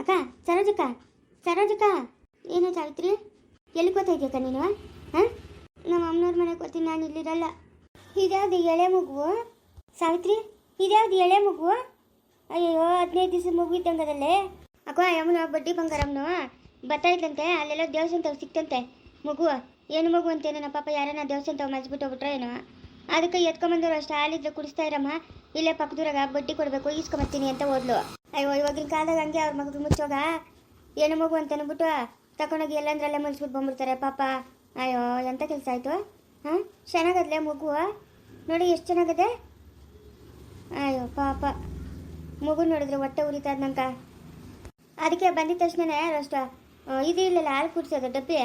ಅಕ್ಕ, ಸರೋಜಕ್ಕ ಸರೋಜಕ್ಕ, ಏನು ಸಾವಿತ್ರಿ? ಎಲ್ಲಿ ಕೂತಾ ಇದೆಯಕ್ಕ ನೀನು, ಹಾಂ? ನಮ್ಮ ಅಮ್ಮನವ್ರ ಮನೆಗೆ ಹೋಗ್ತೀನಿ ನಾನು ಇಲ್ಲಿರಲ್ಲ. ಇದ್ಯಾವುದು ಎಳೆ ಮಗು? ಸಾವಿತ್ರಿ, ಇದ್ಯಾವುದು ಎಳೆ ಮಗು? ಅಯ್ಯೋ ಹದಿನೈದು ದಿವಸ ಮಗು ಇದ್ದಂಗದಲ್ಲೇ ಅಕ್ಕ ಯಮುನ ಬಡ್ಡಿ ಬಂಗಾರಮ್ಮನು ಬರ್ತಾ ಇದ್ದಂತೆ ಅಲ್ಲೆಲ್ಲ ದೇವಸ್ಥಾನ ಸಿಕ್ತಂತೆ. ಮಗು, ಏನು ಮಗು ಅಂತೇನೋ ಪಾಪ ಯಾರನ್ನ ದೇವಸ್ಥಾನ ತಾವು ಮಜ್ಬಿಟ್ಟು ಏನೋ. ಅದಕ್ಕೆ ಎತ್ಕೊಂಬಂದವ್ರು ಅಷ್ಟು, ಹಾಲಿದ್ರೆ ಕುಡಿಸ್ತಾ ಇರಮ್ಮ. ಇಲ್ಲೇ ಪಕ್ಕದೂರಾಗ ಬಡ್ಡಿ ಕೊಡಬೇಕು, ಈಸ್ಕೊಂಬರ್ತೀನಿ ಅಂತ ಓದ್ಲು ಅಯ್ಯೋ ಇವಾಗಿನ ಕಾಲದಾಗ ಹಂಗೆ ಅವ್ರ ಮಗು ಮುಚ್ಚೋಗ ಏನು ಮಗು ಅಂತ ಅಂದ್ಬಿಟ್ಟು ತಗೊಂಡೋಗಿ ಎಲ್ಲಂದ್ರಲ್ಲೇ ಮುಗಿಸ್ಬಿಟ್ಟು ಬಂದ್ಬಿಡ್ತಾರೆ, ಪಾಪ. ಅಯ್ಯೋ ಎಂಥ ಕೆಲಸ ಆಯಿತು? ಹಾಂ? ಚೆನ್ನಾಗದ್ಲೆ ಮಗು? ನೋಡಿ ಎಷ್ಟು ಚೆನ್ನಾಗದೆ ಅಯ್ಯೋ, ಪಾಪ. ಮಗು ನೋಡಿದ್ರೆ ಹೊಟ್ಟೆ ಉರಿತದ ನಂಕ ಅದಕ್ಕೆ ಬಂದಿದ ತಕ್ಷಣನೇ ಅಷ್ಟು ಇದು ಇಲ್ಲಲ್ಲ, ಹಾಲು ಕುಡಿಸೋದು, ಡಬ್ಬಿ.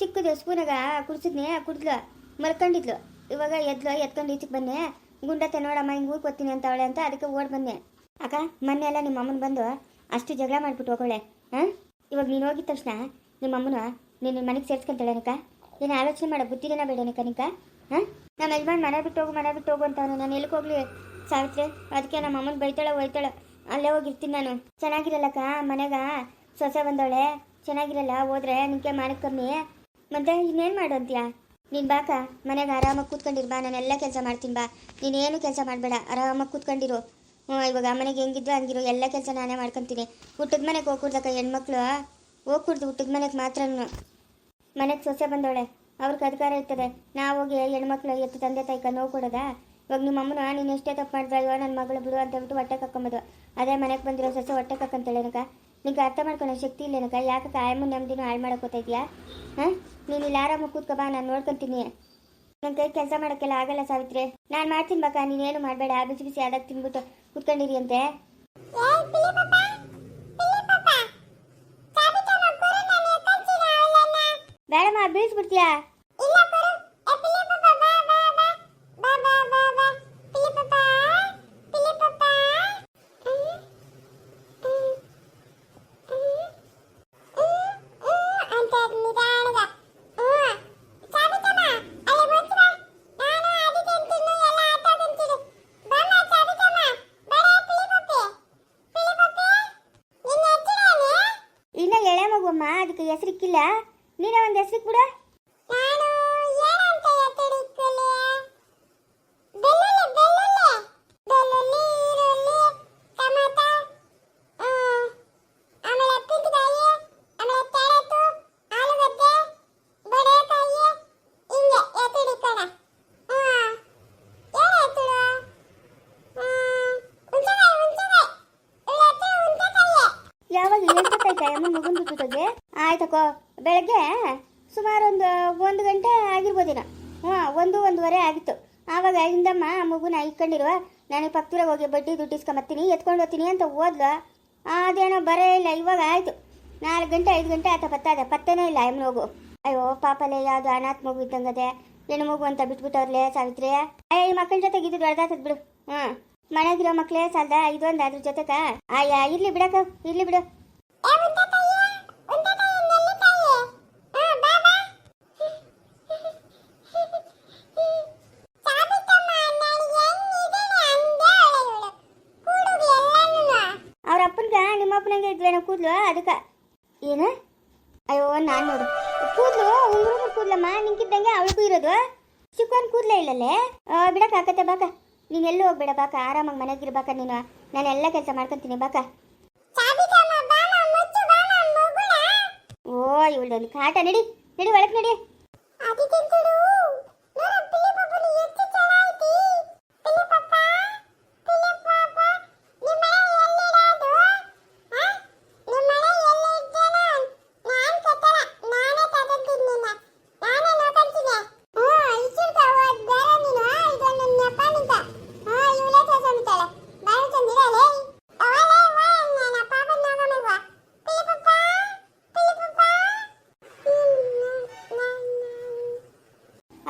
ಚಿಕ್ಕದು, ಸ್ಪೂನಾಗ ಕುಡಿಸಿದ್ನಿ, ಕುಡಿದ್ಲು, ಮಲ್ಕೊಂಡಿದ್ಲು. ಇವಾಗ ಎದ್ಲು, ಎತ್ಕೊಂಡು ಈಚೆಗೆ ಬನ್ನಿ. ಗುಂಡತ್ತೆ ನೋಡಮ್ಮ, ಹಿಂಗೆ ಊರಿಗೆ ಬರ್ತೀನಿ ಅಂತ ಅವಳೆ ಅಂತ ಅದಕ್ಕೆ ಓಡ್ ಬಂದೆ ಅಕ್ಕ, ಮೊನ್ನೆ ಎಲ್ಲ ನಿಮ್ಮ ಅಮ್ಮನ ಬಂದು ಅಷ್ಟು ಜಗಳ ಮಾಡಿಬಿಟ್ಟು ಹೋಗೋಳೆ ಹಾಂ ಇವಾಗ ನೀನು ಹೋಗಿದ ತಕ್ಷಣ ನಿಮ್ಮ ಅಮ್ಮನ ನಿನ್ನ ಮನೆಗೆ ಸೇರ್ಸ್ಕೊಂತಾಳೆನಕ್ಕ ನೀನು ಆಲೋಚನೆ ಮಾಡೋ ಬುದ್ಧಿನ ಬೇಡನಕ್ಕ ನಿಕ್ಕ ಹಾಂ ನಮ್ಮ ಯಜಮಾನ್ ಮನೆ ಬಿಟ್ಟು ಹೋಗು ಮನೆ ಬಿಟ್ಟು ಹೋಗು ಅಂತವನು. ನಾನು ಎಲ್ಲಿಗೆ ಹೋಗ್ಲಿ ಸಾವಿತ್ರಿ? ಅದಕ್ಕೆ ನಮ್ಮ ಅಮ್ಮನ ಬೈತಾಳೆ ಹೋಯ್ತಾಳೆ? ಅಲ್ಲೇ ಹೋಗಿರ್ತೀನಿ ನಾನು. ಚೆನ್ನಾಗಿರಲ್ಲಕ್ಕ ಮನೆಗ? ಸೊಸೆ ಬಂದವಳೆ, ಚೆನ್ನಾಗಿರಲ್ಲ? ಹೋದ್ರೆ ನಿಂಗೆ ಮಾಡಕ್ಕೆ ಕಮ್ಮಿ. ಮತ್ತೆ ಇನ್ನೇನು ಮಾಡು ಅಂತೀಯ? ನೀನು ಬಾಕ ಮನೆಗೆ ಆರಾಮಾಗಿ ಕೂತ್ಕೊಂಡಿರು ಬಾ ನಾನು ಎಲ್ಲ ಕೆಲಸ ಮಾಡ್ತೀನಿ ಬಾ. ನೀನೇನು ಕೆಲಸ ಮಾಡಬೇಡ, ಆರಾಮಾಗಿ ಕೂತ್ಕೊಂಡಿರು. ಇವಾಗ ಮನೆಗೆ ಹೆಂಗಿದ್ರು ಹಂಗಿರೋ ಎಲ್ಲ ಕೆಲಸ ನಾನೇ ಮಾಡ್ಕೊತೀನಿ. ಹುಟ್ಟದ ಮನೆಗೆ ಹೋಗ್ಕೊಡ್ದಕ್ಕ ಹೆಣ್ಮಕ್ಳು? ಹೋಗ್ಕೊಡ್ದು ಹುಟ್ಟದ ಮನೆಗೆ ಮಾತ್ರ ಮನೆಗೆ ಸೊಸೆ ಬಂದವಳೆ, ಅವ್ರಿಗೆ ಅಧಿಕಾರ ಇರ್ತದೆ. ನಾವು ಹೋಗಿ ಹೆಣ್ಮಕ್ಳು ಎತ್ತು ತಂದೆ ತಾಯಿ ನೋವು ಇವಾಗ ನಿಮ್ಮ ಅಮ್ಮನ ನೀನು ಎಷ್ಟೇ ತಪ್ಪು ಮಾಡಿದ್ರೆ ಅಯ್ಯೋ ನನ್ನ ಮಗಳು ಬಿಡು ಅಂತ ಹೇಳ್ಬಿಟ್ಟು ಹೊಟ್ಟೆ ಕಕ್ಕೊಂಬೋದು ಅದೇ ಮನೆಗೆ ಬಂದಿರೋ ಸೊಸೆ ಹೊಟ್ಟೆ ಕಕ್ಕಂತೇಳೇನಕ ನಿಂಗೆ ಅರ್ಥ ಮಾಡ್ಕೊಳ್ಳೋ ಶಕ್ತಿ ಇಲ್ಲೇನಕ್ಕ? ಯಾಕೆ ಆಯಮ್ಮ ನೆಮ್ಮದಿನೂ ಹಾಳು ಮಾಡೋಕೋತಾ ಇದೆಯಾ? ಹಾಂ? ನೀನು ಇಲ್ಲಿ ಆರಾಮಾಗಿ ಕೂತ್ಕೊ ಬಾ, ನಾನು ನೋಡ್ಕೊಂತೀನಿ. ನನ್ನ ಕೈ ಕೆಲಸ ಮಾಡೋಕ್ಕೆಲ್ಲ ಆಗಲ್ಲ ಸಾವಿತ್ರಿ. ನಾನು ಮಾಡ್ತೀನಿ ಬಾಕ ನೀನೇನು ಮಾಡಬೇಡ ಬಿಸಿ ಬಿಸಿ ಆದಾಗ ತಿನ್ಬಿಟ್ಟು ಕುತ್ಕೊಂಡಿರಿ ಅಂತೆ. ಬೇಡಮ್ಮ ಬೀಳ್ಸ್ಬಿಡ್ತೀಯಾ? ನೀನೇ ಒಂದು ಹೆಸರು ಬಿಡು ಯಾವಾಗ ಎಷ್ಟೊತ್ತಾಯ್ತಾ ಅಮ್ಮ ಮಗನ್ ಬಿಟ್ಟುತ್ತಗೆ ಆಯ್ತಕ್ಕೋ ಬೆಳಗ್ಗೆ ಸುಮಾರು ಒಂದು ಒಂದು ಗಂಟೆ ಆಗಿರ್ಬೋದಿನ ಹ್ಞೂ ಒಂದು, ಒಂದೂವರೆ ಆಗಿತ್ತು. ಆವಾಗ ಹಿಂದಮ್ಮ ಮಗುನ ಇಟ್ಕೊಂಡಿರುವ, ನಾನು ಪಕ್ಕದಲ್ಲಿ ಹೋಗಿ ಬಡ್ಡಿ ದುಡ್ಡು ಇಸ್ಕೊಂಬತ್ತೀನಿ, ಎತ್ಕೊಂಡು ಹೋಗ್ತೀನಿ ಅಂತ ಓದ್ಲು. ಅದೇನೋ ಬರೇ ಇಲ್ಲ, ಇವಾಗ ಆಯಿತು. ನಾಲ್ಕು ಗಂಟೆ, ಐದು ಗಂಟೆ ಆತ ಪತ್ತಾದೆ, ಪತ್ತೇನೇ ಇಲ್ಲ ಎಂ ಮಗು. ಅಯ್ಯೋ, ಪಾಪಲೇ, ಯಾವುದು ಅನಾಥ ಮಗು ಇದ್ದಂಗದೆ. ಹೆಣ್ಣು ಮಗು ಅಂತ ಬಿಟ್ಬಿಟ್ಟವ್ರಲ್ಲೇ, ಸಾವಿತ್ರಿ. ಅಯ್ಯ, ಈ ಮಕ್ಕಳ ಜೊತೆಗೆ ಇದ್ದು ದೊಡ್ಡದಾತದ್ ಬಿಡು. ಹ್ಞೂ ಮನೆಗಿರೋ ಮಕ್ಕಳೇ ಸಾಲ್ದ, ಇದೊಂದು ಅದ್ರ ಜೊತೆಗ? ಅಯ್ಯ, ಇರಲಿ ಬಿಡಕ್ಕ, ಇರ್ಲಿ ಬಿಡು. ಅವ್ರ ಅಪ್ಪನಿಗೆ ನಿಮ್ಮ ಅಪ್ಪನಂಗೆ ಇದ್ವೇನೋ ಕೂದ್ಲು, ಅದಕ್ಕೆ ಏನು? ಅಯ್ಯೋ, ನಾನು ನೋಡು. ಕೂದ್ಲು ಉಂಗುರು ಕೂದ್ಲಮ್ಮ, ನಿಂಕಿದ್ದಂಗೆ ಅವಳಿಗೂ ಇರೋದು. ಚಿಕ್ಕವನ್ ಕೂದ್ಲೇ ಇಲ್ಲಲ್ಲೇ? ಬಿಡಕ್ಕೆ ಆಕತ್ತೆ ಬಾಕ. ನೀನು ಎಲ್ಲೂ ಹೋಗ್ಬೇಡ ಬಾಕ, ಆರಾಮಾಗಿ ಮನೆಗೆ ಮನೆಗಿರ್ಬಾಕ ನೀನು. ನಾನು ಎಲ್ಲ ಕೆಲಸ ಮಾಡ್ಕೊತೀನಿ ಬಾಕ. ಓ, ಇವಳು ಒಂದು ಕಾಟ, ನಡಿ ನಡಿ, ಒಳಗೆ ನಡಿ.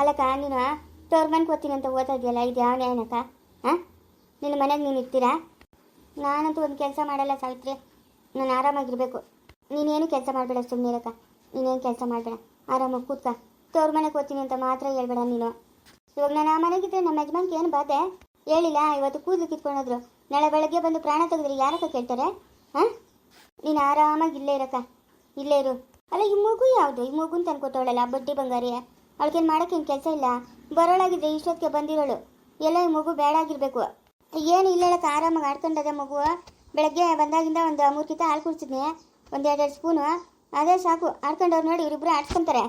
ಅಲ್ಲಕ್ಕ, ನೀನು ತೋರ್ ಮನೆಗೆ ಓದ್ತೀನಿ ಅಂತ ಓದ್ತಾ ಇದು ಯಾವ ನ್ಯಾಯನಕ್ಕ? ಹಾಂ? ನಿನ್ನ ಮನೆಗೆ ನೀನು ಇರ್ತೀರಾ? ನಾನಂತೂ ಒಂದು ಕೆಲಸ ಮಾಡಲ್ಲ ಸಾವಿತ್ರಿ. ನಾನು ಆರಾಮಾಗಿರಬೇಕು. ನೀನೇನು ಕೆಲಸ ಮಾಡಬೇಡ ಸುಮ್ಮನೆ ಇರಕ್ಕ ನೀನೇನು ಕೆಲಸ ಮಾಡಬೇಡ. ಆರಾಮಾಗಿ ಕೂತ್ಕ. ತೋರ್ ಮನೆಗೆ ಓದ್ತೀನಿ ಅಂತ ಮಾತ್ರ ಹೇಳ್ಬೇಡ ನೀನು. ಇವಾಗ ನಾನು ಆ ಮನೆಗಿದ್ರೆ ನಮ್ಮ ಯಜಮಾನ್ಗೆ ಏನು ಬಾಧೆ? ಹೇಳಿಲ್ಲ, ಇವತ್ತು ಕೂದಲು ಕಿತ್ಕೊಂಡೋದ್ರು. ನಾಳೆ ಬೆಳಗ್ಗೆ ಬಂದು ಪ್ರಾಣ ತೆಗೆದ್ರೆ, ಯಾರಕ್ಕ ಕೇಳ್ತಾರೆ? ಹಾಂ? ನೀನು ಆರಾಮಾಗಿ ಇಲ್ಲೇ ಇರಕ್ಕ. ಇಲ್ಲೇ ಇರು. ಅಲ್ಲ, ಈ ಮಗು ಯಾವುದು? ಈ ಮಗು ತಂದು ಕೊಟ್ಟವಳಲ್ಲ ಬಡ್ಡಿ ಬಂಗಾರಿ ಅವಳಿಗೇನು ಮಾಡೋಕ್ಕೇನು ಕೆಲಸ ಇಲ್ಲ. ಬರೋಳಾಗಿದ್ರೆ ಇಷ್ಟೊತ್ತಿಗೆ ಬಂದಿರೋಳು. ಎಲ್ಲ ಈ ಮಗು ಬೇಡಾಗಿರ್ಬೇಕು ಏನು ಇಲ್ಲ ಹೇಳಕ್ಕೆ, ಆರಾಮಾಗಿ ಆಡ್ಕೊಂಡದೆ ಮಗು. ಬೆಳಗ್ಗೆ ಬಂದಾಗಿಂದ ಒಂದು ಮೂರು ಕಿತ ಹಾಲು ಕುಡಿಸಿದ್ನಿ. ಒಂದು ಎರಡೆರಡು ಸ್ಪೂನು. ಅದೇ ಸಾಕು. ಆಡ್ಕೊಂಡವ್ರು ನೋಡಿ ಇವ್ರಿಬ್ರು ಆಡ್ಸ್ಕೊಂತಾರೆ.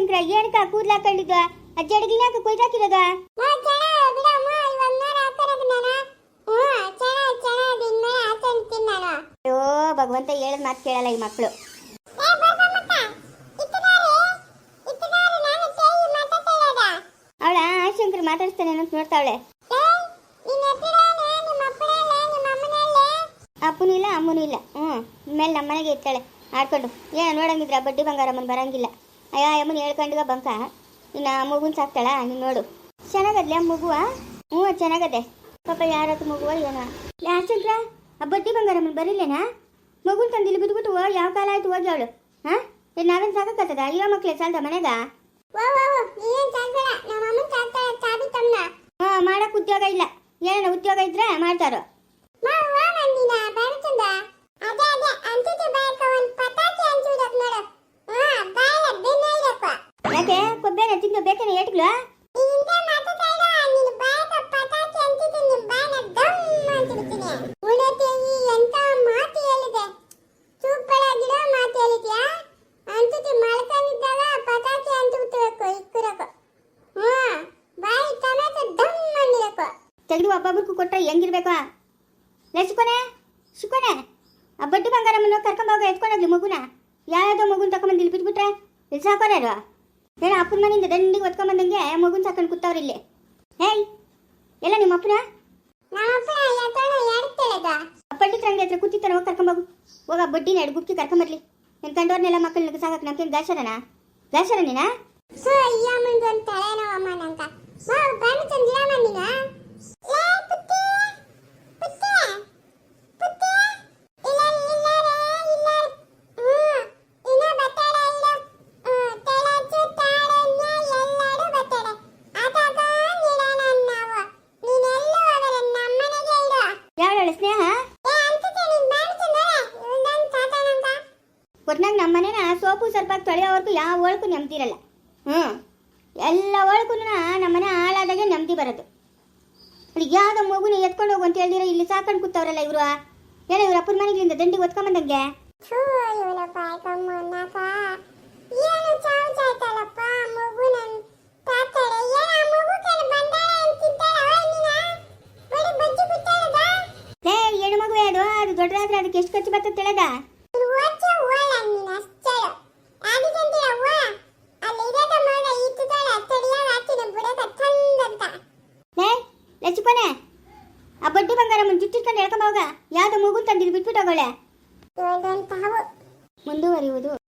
ಶಂಕರ ಏನಕ್ಕ ಕೂದ್ಲು ಹಾಕೊಂಡಿದ್ದ? ಅಜ್ಜಿ ಅಡಗಿನಾಕ ಕೊಯ್ದಾಕಿರೋದ ಅಯ್ಯೋ ಭಗವಂತ ಹೇಳದ್ ಮಾತು ಕೇಳಲ್ಲ ಈ ಮಕ್ಕಳು ಅವಳ ಶಂಕರ್ ಮಾತಾಡಿಸ್ತಾನೆ ಅಂತ ನೋಡ್ತಾವಳೆ. ಅಪ್ಪನೂ ಇಲ್ಲ ಅಮ್ಮನೂ ಇಲ್ಲ? ಹ್ಞೂ ಮೇಲೆ ನಮ್ಮ ಮನೆಗೆ ಇರ್ತಾಳೆ. ಆಡ್ಕೊಂಡು. ಏ ನೋಡಂಗಿದ್ರೆ ಆ ಬಡ್ಡಿ ಬಂಗಾರಮ್ಮನ ಬರಂಗಿಲ್ಲ. ಅಯ್ಯ ಅಮ್ಮನ ಹೇಳ್ಕೊಂಡಿಗ ಬಂಕ. ನಿನ್ನ ಮಗುನ್ ಸಾಕ್ತಾಳ? ನೀನು ನೋಡು. ಚೆನ್ನಾಗದ್ಲೆ ಮಗುವ? ಹ್ಞೂ ಚೆನ್ನಾಗದೆ. ಪಾಪ ಯಾರತ್ರ ಮಗುವ ಏನೋ. ಯಾಚಂದ್ರ ಆ ಬಡ್ಡಿ ಬಂಗಾರಮ್ಮನ ಬರಿಲ್ಲೇನಾ ಮಗುನ್ ತಂದಿಲ್ಲಿ ಬಿಟ್ಬಿಟ್ಟು ಯಾವ ಕಾಲ ಆಯ್ತು ಹೋಗಿ ಅವಳು ಹಾ? ನಾವೇನು ಸಾಕತ್ತದ ಇರೋ ಮಕ್ಳೆ ಸಾಲ್ದ ಮನೆಗ? ಹಾಂ ಮಾಡಕ್ಕೆ ಉದ್ಯೋಗ ಇಲ್ಲ. ಏನೇನು ಉದ್ಯೋಗ ಇದ್ರೆ ಮಾಡ್ತಾರೋ. ಯಾಕೆ ತಿಂದು ಬೇಕೇನೆ ಏಟ್ಗಳು? ತೆಗೆದು ಒಬ್ಬೊಬ್ಬರಿಗೂ ಕೊಟ್ಟರೆ ಹೆಂಗಿರ್ಬೇಕು? ಲಸಿಕೊನೆ ಶಿಕೊನೆ ಆ ಬಡ್ಡಿ ಬಂಗಾರಮ್ಮನ ಕರ್ಕೊಂಬೋಗ ಎತ್ಕೊಂಡೋಗ್ಲಿ ಮಗುನ. ಯಾವ್ದೋ ಮಗುನ ತಗೊಂಬಂದು ಇಲ್ಲಿ ಬಿಟ್ಬಿಟ್ರೆ ಇಲ್ಲಿ ಹೇಳ ಅಪ್ಪನ ಮನೆಯಿಂದ ದಂಡಿಗೆ ಒತ್ಕೊಂಬಂದಂಗೆ ಮಗುನ ಸಾಕೊಂಡು ಕೂತವ್ರಿ ಇಲ್ಲಿ ಹೇಯ್ ಎಲ್ಲ ನಿಮ್ಮ ಅಪ್ಪನ ಪಂಡಿತ ರಂಗ ಹತ್ರ ಕೂತಿತ್ತಾನೆ ಹೋಗಿ ಕರ್ಕೊಂಬೋಗು ಹೋಗ ಬಡ್ಡಿನ ಎರಡು ಗುಪ್ತಿ ಕರ್ಕೊಂಬರ್ಲಿ ನಿನ್ ಕಂಡವ್ರನ್ನೆಲ್ಲ ಮಕ್ಕಳನ್ನ ಸಾಕಕ್ಕೆ ನಮ್ಗೇನು ಗಾಸರನ ಗಾಸರ ನೀನಾ ಒಟ್ನಾಗ ನಮ್ಮ ಮನೇನ ಸೋಪು ಸ್ವಲ್ಪ ತೊಳೆಯೋವರೆಗೂ ಯಾವ ಒಳಕು ನೆಮ್ಮದಿರಲ್ಲ ಹ್ಞೂ ಎಲ್ಲ ಒಳಗೂ ನಮ್ಮ ಮನೆ ಹಾಳಾದಾಗೆ ನೆಮ್ಮದಿ ಬರೋದು. ಯಾವುದೋ ಮಗುನ ಎತ್ಕೊಂಡು ಹೋಗು ಅಂತ ಹೇಳಿದ್ರೆ ಇಲ್ಲಿ ಸಾಕೊಂಡು ಕೂತವ್ರಲ್ಲ ಇವರು. ಹೇಳ ಇವ್ರ ಅಪ್ಪನ ಮನೆಗಳಿಂದ ದಂಡಿಗೆ ಒತ್ಕೊಂಬಂದಂಗೆ ಹೆಣ್ಣು ಮಗುವೆ ಅದು? ಅದು ದೊಡ್ಡದಾದ್ರೆ ಅದಕ್ಕೆ ಎಷ್ಟು ಖರ್ಚು ಬರ್ತದೆ ತಿಳಿದ? ಮುಂದೆ ಯಾವ್ದು ಮಗು ತಂದಿದ್ದು ಬಿಟ್ಬಿಟ್ಟು ಹೋಗೋಳೆ ಮುಂದುವರಿಯುವುದು.